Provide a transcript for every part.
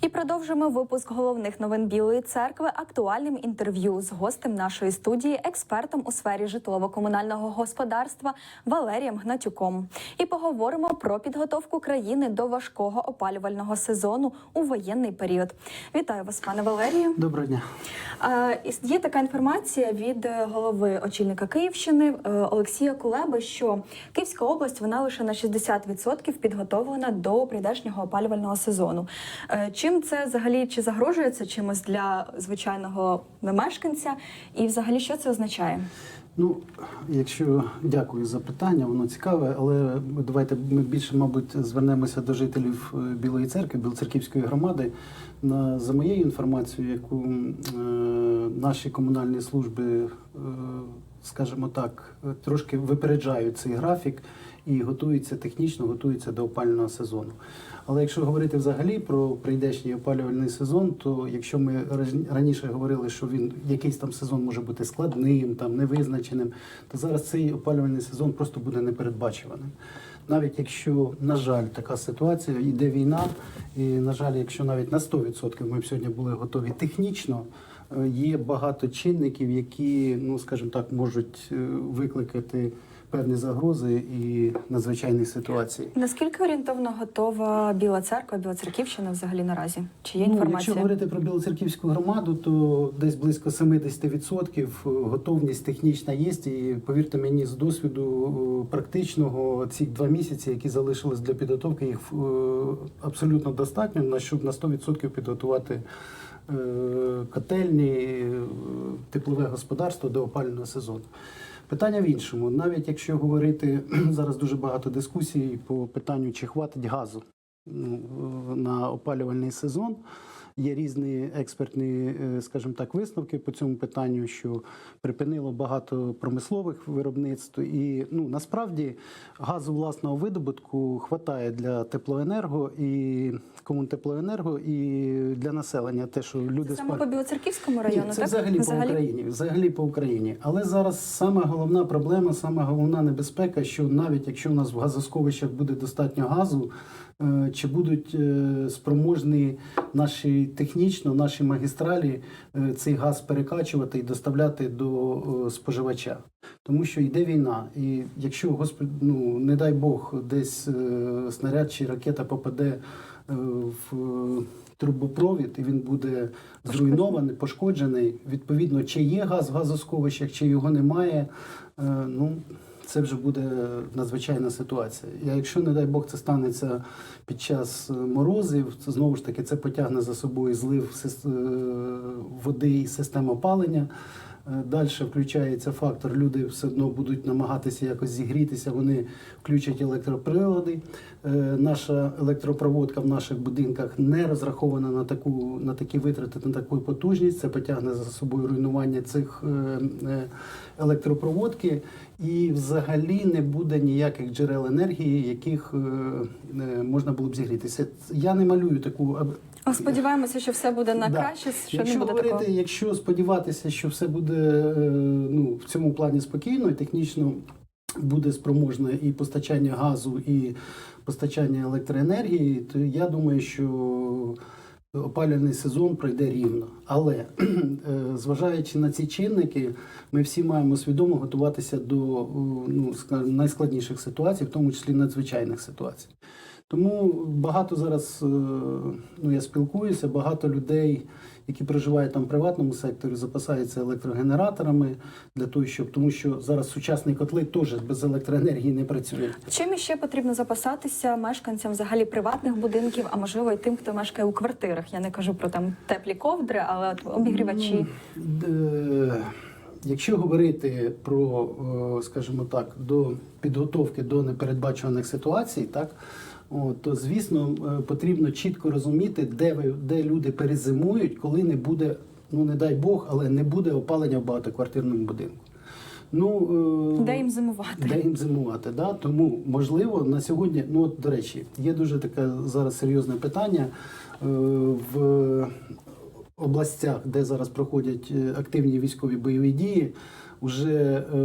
І продовжимо випуск головних новин Білої церкви актуальним інтерв'ю з гостем нашої студії, експертом у сфері житлово-комунального господарства Валерієм Гнатюком. І поговоримо про підготовку країни до важкого опалювального сезону у воєнний період. Вітаю вас, пане Валерію. Доброго дня. Є така інформація від е, голови очільника Київщини е, Олексія Кулеби, що Київська область вона лише на 60% підготовлена до прийдешнього опалювального сезону. Е, Чим це взагалі чи загрожує це чимось для звичайного мешканця? І взагалі що це означає? Ну, якщо дякую за питання, воно цікаве, але давайте ми більше, мабуть, звернемося до жителів е, Білої церкви, Білоцерківської громади. На, за моєю інформацією, яку е, наші комунальні служби, е, скажімо так, трошки випереджають цей графік і готуються технічно, готуються до опалювального сезону. Але якщо говорити взагалі про прийдешній опалювальний сезон, то якщо ми раніше говорили, що він якийсь там сезон може бути складним, там невизначеним, то зараз цей опалювальний сезон просто буде непередбачуваним. Навіть якщо, на жаль, така ситуація, йде війна, і на жаль, якщо навіть на 100% ми б сьогодні були готові технічно, е, є багато чинників, які, ну скажімо так, можуть е, викликати певні загрози і надзвичайні ситуації. Наскільки орієнтовно готова Біла церква, Білоцерківщина взагалі наразі? Чи є Ну, якщо говорити про Білоцерківську громаду, то десь близько 70% готовність технічна є. І повірте мені, з досвіду е, практичного ці два місяці, які залишились для підготовки, їх е, абсолютно достатньо, на щоб на 100% підготувати е, котельні, е, теплове господарство до опалювального сезону. Питання в іншому. Навіть якщо говорити зараз дуже багато дискусій по питанню, чи хватить газу ну, на опалювальний сезон. Є різні експертні, е, скажімо так, висновки по цьому питанню, що припинило багато промислових виробництв, і ну насправді газу власного видобутку хватає для теплоенерго і комунтеплоенерго і для населення. Те, що люди Це саме спалюють. по Білоцерківському району, Ні, це так? взагалі, по Україні. Взагалі по Україні. Але зараз саме головна проблема, саме головна небезпека, що навіть якщо у нас в газосховищах буде достатньо газу, чи будуть е, спроможні наші технічно, наші магістралі е, цей газ перекачувати і доставляти до е, споживача. Тому що йде війна, і якщо Господь, ну не дай Бог, десь е, снаряд чи ракета попаде е, в е, трубопровід, і він буде зруйнований, пошкоджений. Відповідно, чи є газ в газосховищах, чи його немає. е, Ну це вже буде надзвичайна ситуація. І якщо, не дай Бог, це станеться під час е, морозів, це знову ж таки це потягне за собою злив е, води і систем опалення. Далі включається фактор, люди все одно будуть намагатися якось зігрітися, вони включать електроприлади. Е, Наша електропроводка в наших будинках не розрахована на таку на такі витрати, на таку потужність. Це потягне за собою руйнування цих е, е, електропроводки, і взагалі не буде ніяких джерел енергії, яких е, е, можна було б зігрітися. Я не малюю таку Сподіваємося, що все буде на Да. краще, що якщо не буде говорити, такого. якщо сподіватися, що все буде е, ну, в цьому плані спокійно і технічно буде спроможне і постачання газу, і постачання електроенергії, то я думаю, що опалювальний сезон пройде рівно. Але е, зважаючи на ці чинники, ми всі маємо свідомо готуватися до ну, найскладніших ситуацій, в тому числі надзвичайних ситуацій. Тому багато зараз е, ну я спілкуюся, багато людей, які проживають там в приватному секторі, запасаються електрогенераторами для того, щоб тому, що зараз сучасні котли теж без електроенергії не працюють. Чим іще потрібно запасатися мешканцям взагалі приватних будинків, а можливо і тим, хто мешкає у квартирах? Я не кажу про там теплі ковдри, але от обігрівачі. Е, Якщо говорити про, скажімо так, до підготовки до непередбачуваних ситуацій, так от, то звісно е, потрібно чітко розуміти, де ви де люди перезимують, коли не буде, ну не дай Бог, але не буде опалення в багатоквартирному будинку. Ну е, Де їм зимувати? де їм зимувати. Да? Тому можливо на сьогодні, ну от до речі, є дуже таке зараз серйозне питання. Е, В областях, де зараз проходять активні військові бойові дії, вже е,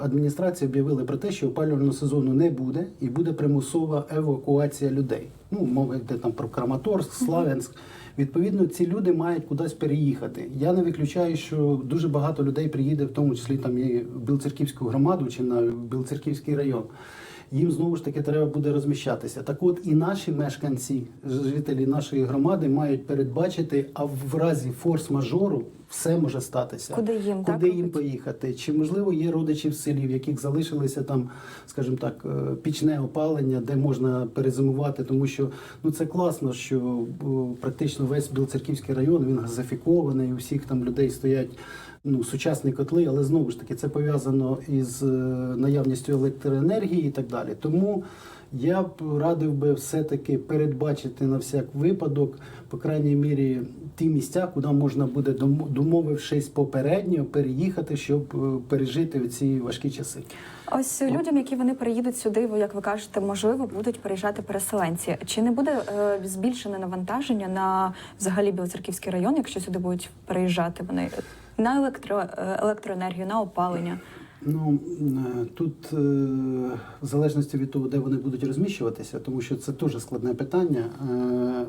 адміністрація об'явила про те, що опалювального сезону не буде, і буде примусова евакуація людей. Ну, мова йде там про Краматорськ, Славянськ. Відповідно, ці люди мають кудись переїхати. Я не виключаю, що дуже багато людей приїде, в тому числі там і в Білоцерківську громаду чи на Білоцерківський район. Їм знову ж таки треба буде розміщатися. Так от і наші мешканці, жителі нашої громади, мають передбачити, а в разі форс-мажору все може статися. Куди їм, так, Куди їм робити? поїхати? Чи можливо є родичі в селі, в яких залишилися там, скажімо так, е, пічне опалення, де можна перезимувати, тому що ну це класно, що практично весь Білоцерківський район він газифікований, у всіх там людей стоять. Ну, сучасні котли, але знову ж таки це пов'язано із е, наявністю електроенергії і так далі. Тому я б радив би все-таки передбачити на всяк випадок, по крайній мірі, ті місця, куди можна буде дом- домовившись попередньо переїхати, щоб е, пережити ці важкі часи. Ось людям, які вони переїдуть сюди, як ви кажете, можливо, будуть переїжджати переселенці. Чи не буде е, збільшене навантаження на взагалі Білоцерківський район, якщо сюди будуть переїжджати вони на електро, е, електроенергію, на опалення? Ну е, тут е, в залежності від того, де вони будуть розміщуватися, тому що це дуже складне питання. Е,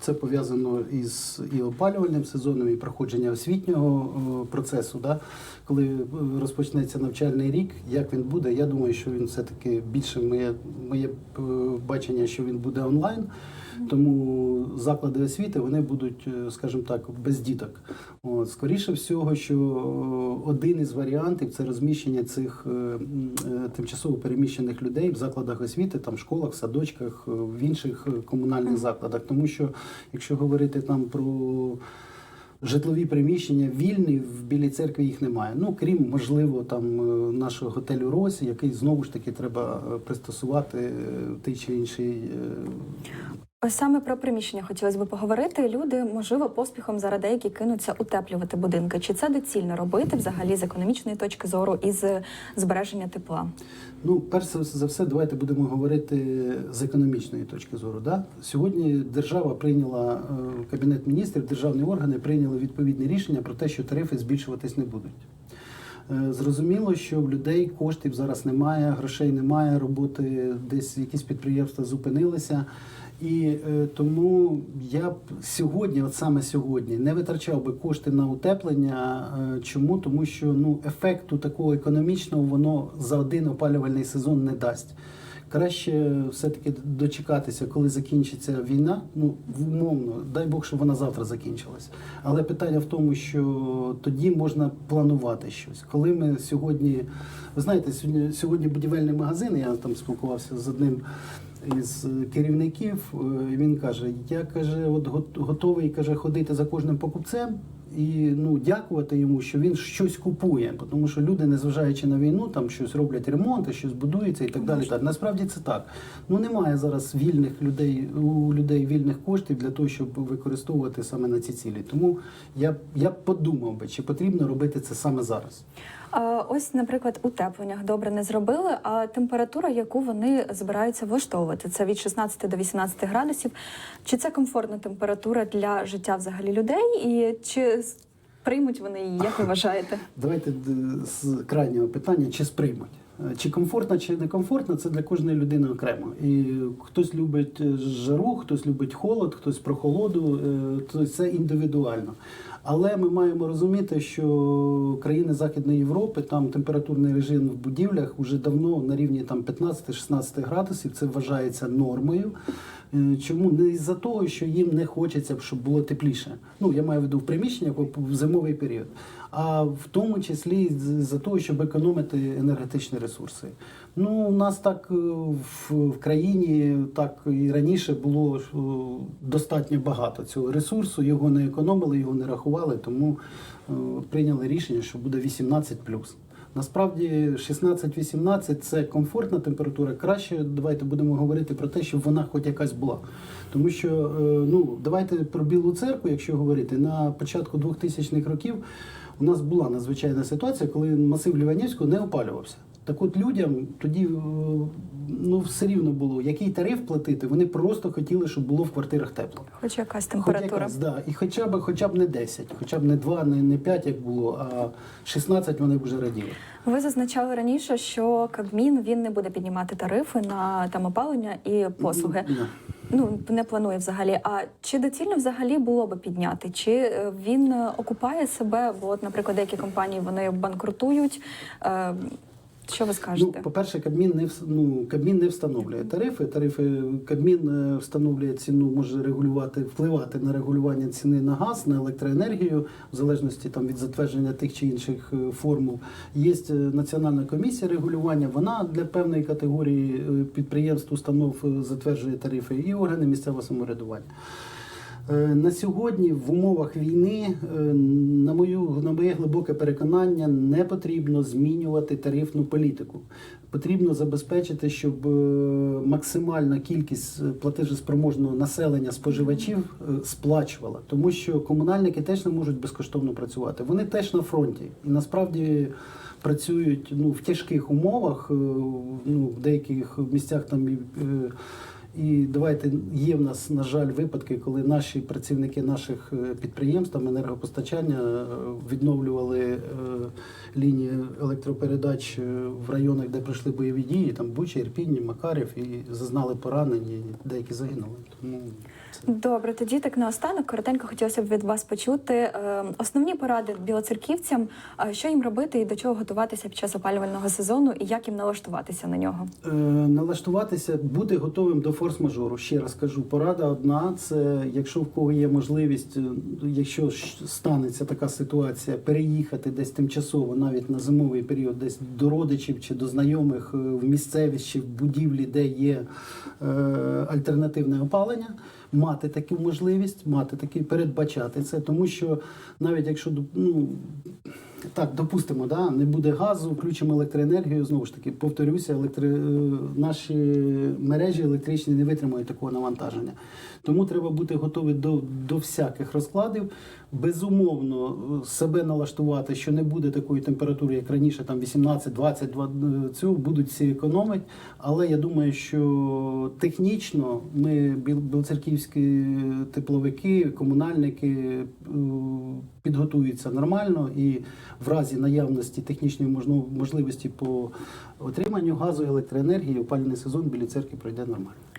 Це пов'язано із і опалювальним сезоном, і проходження освітнього процесу. Да? Коли розпочнеться навчальний рік, як він буде, я думаю, що він все-таки більше моє, моє бачення, що він буде онлайн. Тому заклади освіти вони будуть, е, скажімо так, без діток. От, скоріше всього, що е, один із варіантів це розміщення цих е, тимчасово переміщених людей в закладах освіти, там школах, садочках, в інших комунальних закладах. Тому що, якщо говорити там про житлові приміщення вільні, в Білій церкві їх немає. Ну крім можливо, там нашого готелю Росі, який знову ж таки треба пристосувати в той чи інший Ось саме про приміщення хотілося б поговорити. Люди, можливо, поспіхом зараз деякі кинуться утеплювати будинки. Чи це доцільно робити взагалі з економічної точки зору і з збереження тепла? Ну, перш за все, давайте будемо говорити з економічної точки зору. Да? Сьогодні держава прийняла е, кабінет міністрів, державні органи прийняли відповідне рішення про те, що тарифи збільшуватись не будуть. Е, Зрозуміло, що в людей коштів зараз немає, грошей немає, роботи десь якісь підприємства зупинилися. І е, тому я б сьогодні, от саме сьогодні, не витрачав би кошти на утеплення. Е, чому? Тому що ну ефекту такого економічного воно за один опалювальний сезон не дасть. Краще все-таки дочекатися, коли закінчиться війна. Ну умовно, дай Бог, щоб вона завтра закінчилась. Але питання в тому, що тоді можна планувати щось. Коли ми сьогодні, ви знаєте, сьогодні, сьогодні будівельний магазин, я там спілкувався з одним із керівників. е, Він каже: я каже, от готовий каже, ходити за кожним покупцем. І ну дякувати йому, що він щось купує, тому що люди, незважаючи на війну, там щось роблять ремонти, щось будується і так далі. Так насправді це так. Ну немає зараз вільних людей у людей вільних коштів для того, щоб використовувати саме на ці цілі. Тому я я подумав би, чи потрібно робити це саме зараз. Ось, наприклад, у тепленнях добре не зробили, а температура, яку вони збираються влаштовувати, це від 16 до 18 градусів. Чи це комфортна температура для життя взагалі людей? І чи приймуть вони її, як ви вважаєте? Давайте з крайнього питання, чи сприймуть. Е, Чи комфортно, чи не комфортно, це для кожної людини окремо. І хтось любить е, жару, хтось любить холод, хтось прохолоду, е, то це індивідуально. Але ми маємо розуміти, що країни Західної Європи там температурний режим в будівлях вже давно на рівні там 15-16 градусів. Це вважається нормою. Е, Чому не із-за того, що їм не хочеться, щоб було тепліше. Ну я маю в виду в приміщеннях в зимовий період, а в тому числі з-за того, щоб економити енергетичні ресурси. Ну у нас так е, в, країні так і раніше було е, достатньо багато цього ресурсу. Його не економили, його не рахували, тому е, прийняли рішення, що буде 18 Насправді 16-18 це комфортна температура. Краще давайте будемо говорити про те, щоб вона хоч якась була. Тому що ну давайте про Білу церкву, якщо говорити, на початку 2000-х років у нас була надзвичайна ситуація, коли масив Ліванівського не опалювався. Так от людям тоді е, ну, все рівно було, який тариф платити, вони просто хотіли, щоб було в квартирах тепло. Хоч якась Хоч температура. якась, да. І хоча б, хоча б не 10, хоча б не 2, не, не 5, як було, а 16 вони вже раділи. Ви зазначали раніше, що Кабмін він не буде піднімати тарифи на там опалення і послуги. Ну не планує взагалі. А чи доцільно взагалі було би підняти? Чи е, він е, окупає себе? Бо, от, наприклад, деякі компанії вони банкрутують. Е, Що ви Ну, скажете? по-перше, Кабмін не ну, Кабмін не встановлює тарифи. Тарифи Кабмін е, встановлює ціну, може регулювати, впливати на регулювання ціни на газ, на електроенергію, в залежності там від затвердження тих чи інших е, формул. Є е, національна комісія регулювання. Вона для певної категорії підприємств, установ затверджує тарифи і органи місцевого самоврядування. Е, На сьогодні в умовах війни, е, на мою на моє глибоке переконання, не потрібно змінювати тарифну політику. Потрібно забезпечити, щоб е, максимальна кількість платежеспроможного населення споживачів сплачувала, тому що комунальники теж не можуть безкоштовно працювати. Вони теж на фронті і насправді. Працюють ну в тяжких умовах, ну в деяких місцях там і і давайте є в нас, на жаль, випадки, коли наші працівники наших е, підприємств там енергопостачання е, відновлювали е, лінії електропередач в районах, де пройшли бойові дії, там Буча, Ірпінь, Макарів, і зазнали поранені, деякі загинули. Тому Добре, тоді так наостанок коротенько хотілося б від вас почути е, основні поради білоцерківцям, е, що їм робити і до чого готуватися під час опалювального сезону, і як їм налаштуватися на нього. Е, налаштуватися, бути готовим до форс-мажору. Ще раз кажу, порада одна: це якщо в кого є можливість, е, якщо станеться така ситуація, переїхати десь тимчасово, навіть на зимовий період, десь до родичів чи до знайомих в місцевість чи в будівлі, де є альтернативне опалення. Мати таку можливість, мати такі передбачати це, тому що навіть якщо ну, так, допустимо, да, не буде газу, включимо електроенергію. Знову ж таки, повторюся, електри... е, наші мережі електричні не витримують такого навантаження. Тому треба бути готові до, до всяких розкладів. Безумовно, е, себе налаштувати, що не буде такої температури, як раніше, там 18, 20, 20, е, будуть всі економити. Але я думаю, що технічно ми, білоцерківські тепловики, комунальники підготуються нормально і в разі наявності технічної можливості по отриманню газу і електроенергії опалювальний сезон біля церкви пройде нормально.